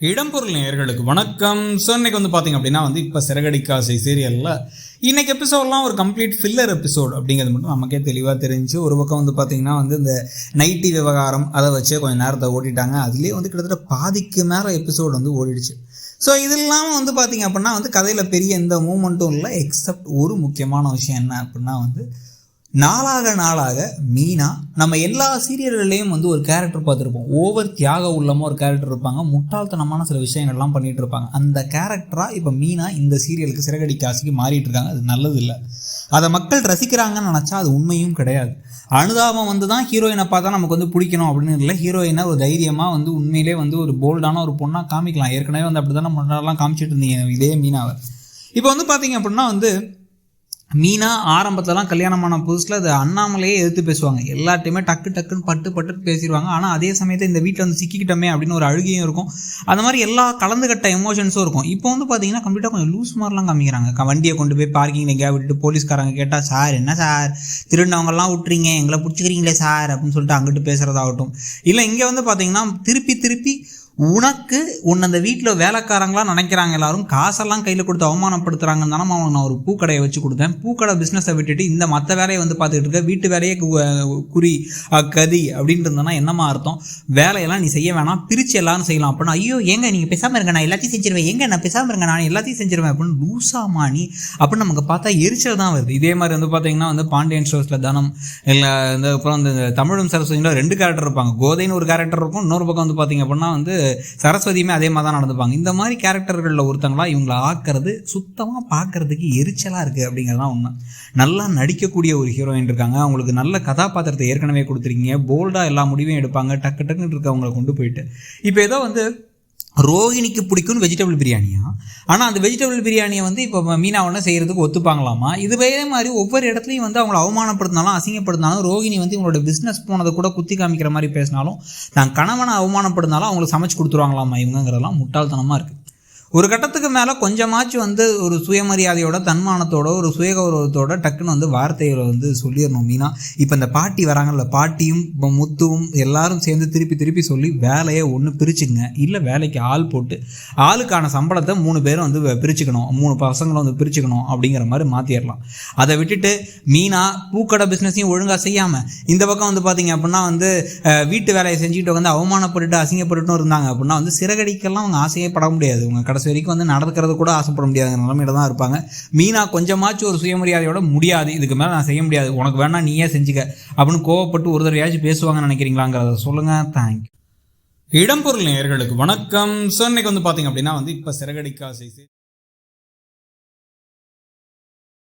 இடம்பொருள் நேயர்களுக்கு வணக்கம். ஸோ இன்னைக்கு வந்து பார்த்தீங்க அப்படின்னா வந்து இப்போ சிறகடிக்காசை சீரியலில் இன்னைக்கு எபிசோட்லாம் ஒரு கம்ப்ளீட் ஃபில்லர் எபிசோட் அப்படிங்கிறது மட்டும் நமக்கே தெளிவாக தெரிஞ்சு ஒரு பக்கம் வந்து பார்த்தீங்கன்னா வந்து இந்த நைட்டி விவகாரம் அதை வச்சே கொஞ்சம் நேரத்தை ஓட்டிட்டாங்க. அதுலேயே வந்து கிட்டத்தட்ட பாதிக்கு மேலே எபிசோடு வந்து ஓடிடுச்சு. ஸோ இது இல்லாமல் வந்து பார்த்தீங்க அப்படின்னா வந்து கதையில் பெரிய எந்த மூமெண்ட்டும் இல்லை எக்ஸப்ட் ஒரு முக்கியமான விஷயம் என்ன அப்படின்னா வந்து நாளாக நாளாக மீனா நம்ம எல்லா சீரியல்கள்லேயும் வந்து ஒரு கேரக்டர் பார்த்துருப்போம். ஓவர் தியாக உள்ளமாக ஒரு கேரக்டர் இருப்பாங்க. முட்டாள்தனமான சில விஷயங்கள்லாம் பண்ணிட்டு இருப்பாங்க. அந்த கேரக்டராக இப்போ மீனா இந்த சீரியலுக்கு சிறகடி காசுக்கு மாறிட்டு இருக்காங்க. அது நல்லது இல்லை அதை மக்கள் ரசிக்கிறாங்கன்னு நினச்சா அது உண்மையும் கிடையாது. அனுதாபம் வந்து தான் ஹீரோயினை பார்த்தா நமக்கு வந்து பிடிக்கணும் அப்படின்னு இல்லை. ஹீரோயினை ஒரு தைரியமாக வந்து உண்மையிலே வந்து ஒரு போல்டான ஒரு பொண்ணாக காமிக்கலாம். ஏற்கனவே வந்து அப்படி தானே முன்னாடிலாம் காமிச்சிட்டு இருந்தீங்க இதே மீனாவை. இப்போ வந்து பார்த்தீங்க அப்படின்னா வந்து மீனா ஆரம்பத்திலலாம் கல்யாணமான புதுசில் அது அண்ணாமலையே எதிர்த்து பேசுவாங்க. எல்லாத்தையுமே டக்கு டக்குன்னு பட்டு பட்டு பேசிடுவாங்க ஆனால் அதே சமயத்தில் இந்த வீட்டில் வந்து சிக்கிக்கிட்டோமே அப்படின்னு ஒரு அழுகையும் இருக்கும். அந்த மாதிரி எல்லா கலந்துகட்ட எமோஷன்ஸும் இருக்கும். இப்போ வந்து பார்த்தீங்கன்னா கம்ப்ளீட்டாக கொஞ்சம் லூஸ் மாதிரிலாம் காமிக்கிறாங்க. க- வண்டியை கொண்டு போய் பார்க்கிங்கில் எங்கேயா விட்டுட்டு போலீஸ்காரங்க கேட்டால் சார் என்ன சார்? திருடினவங்கலாம் விட்டுறீங்க. எங்களை பிடிச்சிக்கிறீங்களே சார். அப்படின்னு சொல்லிட்டு அங்கிட்டு பேசுகிறதாகட்டும் இல்லை இங்கே வந்து பார்த்தீங்கன்னா திருப்பி திருப்பி உனக்கு உன்னை அந்த வீட்டில் வேலைக்காரங்களாம் நினைக்கிறாங்க எல்லாரும் காசெல்லாம் கையில் கொடுத்து அவமானப்படுத்துறாங்கன்னு தானே அவனுக்கு நான் ஒரு பூக்கடையை வச்சு கொடுத்தேன். பூக்கடை பிஸ்னஸை விட்டுட்டு இந்த மற்ற வேலையை வந்து பார்த்துக்கிட்டு இருக்க வீட்டு வேலையே கு- குறி கதி அப்படின்ட்டு இருந்தேன்னா என்னமா அர்த்தம்? வேலையெல்லாம் நீ செய்ய வேணாம் பிரித்து எல்லாரும் செய்யலாம். அப்படின்னா ஐயோ ஏங்க நீங்கள் பேசாமல் இருங்க நான் எல்லாத்தையும் செஞ்சிருவேன். எங்க நான் பேசாமல் இருங்க நான் எல்லாத்தையும் செஞ்சிருவேன் அப்படின்னு லூசாமானி அப்படின்னு நமக்கு பார்த்தா எரிச்சல் தான் வருது. இதே மாதிரி வந்து பார்த்தீங்கன்னா வந்து பாண்டியன் ஷோஸில் தனம் இல்லை இந்த அப்புறம் இந்த தமிழும் சரஸ்வதியில் ரெண்டு கேரக்டர் இருப்பாங்க. கோதைன்னு ஒரு கேரக்டர் இருக்கும் இன்னொரு பக்கம் வந்து பார்த்தீங்க அப்படின்னா வந்து சரஸ்வதியுமே அதே மாதிரி தான் நடந்துப்பாங்க. இந்த மாதிரி கேரக்டர்களில் ஒருத்தங்களாம் இவங்களை ஆக்கிறது சுத்தமாக பார்க்கறதுக்கு எரிச்சலாக இருக்குது அப்படிங்கிறது தான் உண்மை. நல்லா நடிக்கக்கூடிய ஒரு ஹீரோயின் இருக்காங்க. அவங்களுக்கு நல்ல கதாபாத்திரத்தை ஏற்கனவே கொடுத்துருக்கீங்க. போல்டாக எல்லா முடிவையும் எடுப்பாங்க. டக்கு டக்குன்னு இருக்கவங்களை கொண்டு போயிட்டு. இப்போ ஏதோ வந்து ரோகிணிக்கு பிடிக்கும்னு வெஜிடபிள் பிரியாணியா? ஆனால் அந்த வெஜிடபிள் பிரியாணியை வந்து இப்போ மீனா ஒன்று செய்கிறதுக்கு ஒத்துப்பாங்களாமா? இதுவே மாதிரி ஒவ்வொரு இடத்துலையும் வந்து அவங்கள அவமானப்படுத்தினாலும் அசிங்கப்படுத்தினாலும் ரோஹிணி வந்து இவங்களோட பிஸ்னஸ் போனதை கூட குத்தி காமிக்கிற மாதிரி பேசினாலும் தான் கணவனை அவமானப்படுத்தினாலும் அவங்களுக்கு சமைச்சு கொடுத்துருவாங்களாமா இவங்கங்கிறதெல்லாம் முட்டாள்தனமாக இருக்குது ஒரு கட்டத்துக்கு மேலே கொஞ்சமாச்சும் வந்து ஒரு சுயமரியாதையோட தன்மானத்தோட ஒரு சுயகௌரவத்தோட டக்குன்னு வந்து வார்த்தைகளை வந்து சொல்லிடணும். மீனா இப்போ இந்த பாட்டி வராங்கல்ல பாட்டியும் இப்போ முத்துவும் எல்லாரும் சேர்ந்து திருப்பி திருப்பி சொல்லி வேலையை ஒன்று பிரிச்சுங்க இல்லை வேலைக்கு ஆள் போட்டு ஆளுக்கான சம்பளத்தை மூணு பேரும் வந்து பிரிச்சுக்கணும். மூணு பசங்களும் வந்து பிரிச்சுக்கணும் அப்படிங்கிற மாதிரி மாற்றிடலாம் அதை விட்டுட்டு மீனா பூக்கடை பிஸ்னஸையும் ஒழுங்காக செய்யாமல் இந்த பக்கம் வந்து பார்த்தீங்க அப்படின்னா வந்து வீட்டு வேலையை செஞ்சுட்டு வந்து அவமானப்பட்டுட்டு அசிங்கப்பட்டுட்டும் இருந்தாங்க அப்படின்னா வந்து சிறகடிக்கெல்லாம் அவங்க ஆசையே பட முடியாது. உங்கள் கடை கடைசி வரைக்கும் வந்து நடக்கிறது கூட ஆசைப்பட முடியாத நிலமையில தான் இருப்பாங்க. மீனா கொஞ்சமாச்சும் ஒரு சுயமரியாதையோட முடியாது. இதுக்கு மேலே நான் செய்ய முடியாது. உனக்கு வேணா நீயே செஞ்சுக்க. அப்படின்னு கோவப்பட்டு ஒரு தடவையாச்சும் பேசுவாங்கன்னு நினைக்கிறீங்களாங்கிறத சொல்லுங்கள் தேங்க்யூ இடம்பொருள் நேயர்களுக்கு வணக்கம். ஸோ இன்னைக்கு வந்து பார்த்தீங்க அப்படின்னா வந்து இப்போ சிறகடிக்காசை